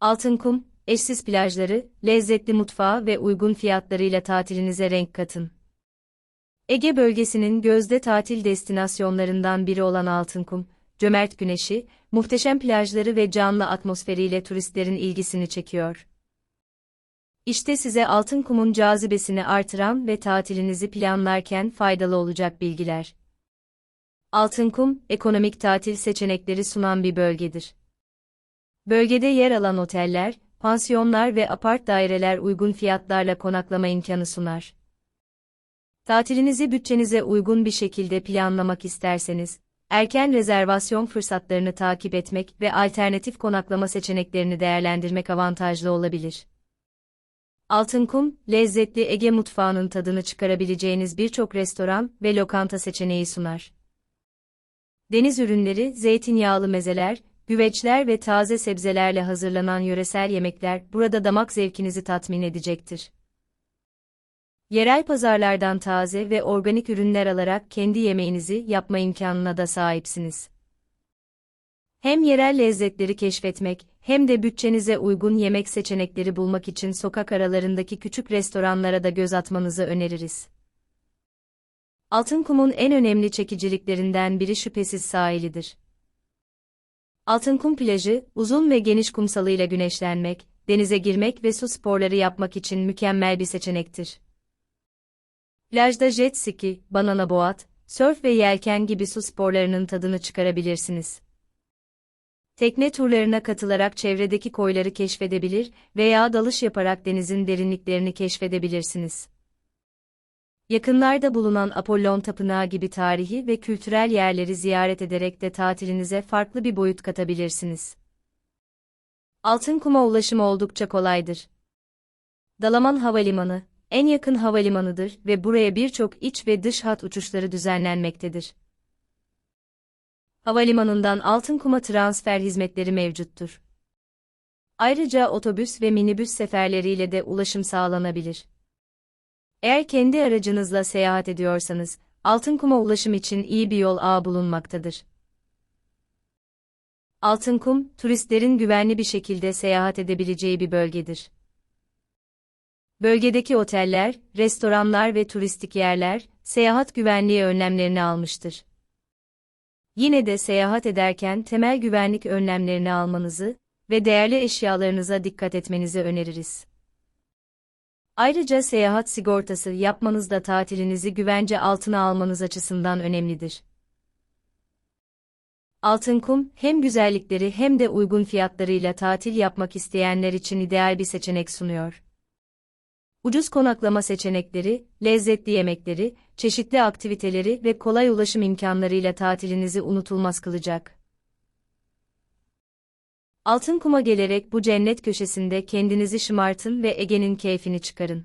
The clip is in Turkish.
Altınkum, eşsiz plajları, lezzetli mutfağı ve uygun fiyatlarıyla tatilinize renk katın. Ege bölgesinin gözde tatil destinasyonlarından biri olan Altınkum, cömert güneşi, muhteşem plajları ve canlı atmosferiyle turistlerin ilgisini çekiyor. İşte size Altınkum'un cazibesini artıran ve tatilinizi planlarken faydalı olacak bilgiler. Altınkum, ekonomik tatil seçenekleri sunan bir bölgedir. Bölgede yer alan oteller, pansiyonlar ve apart daireler uygun fiyatlarla konaklama imkanı sunar. Tatilinizi bütçenize uygun bir şekilde planlamak isterseniz, erken rezervasyon fırsatlarını takip etmek ve alternatif konaklama seçeneklerini değerlendirmek avantajlı olabilir. Altınkum, lezzetli Ege mutfağının tadını çıkarabileceğiniz birçok restoran ve lokanta seçeneği sunar. Deniz ürünleri, zeytinyağlı mezeler, güveçler ve taze sebzelerle hazırlanan yöresel yemekler burada damak zevkinizi tatmin edecektir. Yerel pazarlardan taze ve organik ürünler alarak kendi yemeğinizi yapma imkanına da sahipsiniz. Hem yerel lezzetleri keşfetmek, hem de bütçenize uygun yemek seçenekleri bulmak için sokak aralarındaki küçük restoranlara da göz atmanızı öneririz. Altınkum'un en önemli çekiciliklerinden biri şüphesiz sahilidir. Altınkum plajı, uzun ve geniş kumsalıyla güneşlenmek, denize girmek ve su sporları yapmak için mükemmel bir seçenektir. Plajda jet ski, banana boat, sörf ve yelken gibi su sporlarının tadını çıkarabilirsiniz. Tekne turlarına katılarak çevredeki koyları keşfedebilir veya dalış yaparak denizin derinliklerini keşfedebilirsiniz. Yakınlarda bulunan Apollon Tapınağı gibi tarihi ve kültürel yerleri ziyaret ederek de tatilinize farklı bir boyut katabilirsiniz. Altınkum'a ulaşım oldukça kolaydır. Dalaman Havalimanı, en yakın havalimanıdır ve buraya birçok iç ve dış hat uçuşları düzenlenmektedir. Havalimanından Altınkum'a transfer hizmetleri mevcuttur. Ayrıca otobüs ve minibüs seferleriyle de ulaşım sağlanabilir. Eğer kendi aracınızla seyahat ediyorsanız, Altınkum'a ulaşım için iyi bir yol ağı bulunmaktadır. Altınkum, turistlerin güvenli bir şekilde seyahat edebileceği bir bölgedir. Bölgedeki oteller, restoranlar ve turistik yerler, seyahat güvenliği önlemlerini almıştır. Yine de seyahat ederken temel güvenlik önlemlerini almanızı ve değerli eşyalarınıza dikkat etmenizi öneririz. Ayrıca seyahat sigortası yapmanız da tatilinizi güvence altına almanız açısından önemlidir. Altınkum, hem güzellikleri hem de uygun fiyatlarıyla tatil yapmak isteyenler için ideal bir seçenek sunuyor. Ucuz konaklama seçenekleri, lezzetli yemekleri, çeşitli aktiviteleri ve kolay ulaşım imkanlarıyla tatilinizi unutulmaz kılacak. Altın kuma gelerek bu cennet köşesinde kendinizi şımartın ve Ege'nin keyfini çıkarın.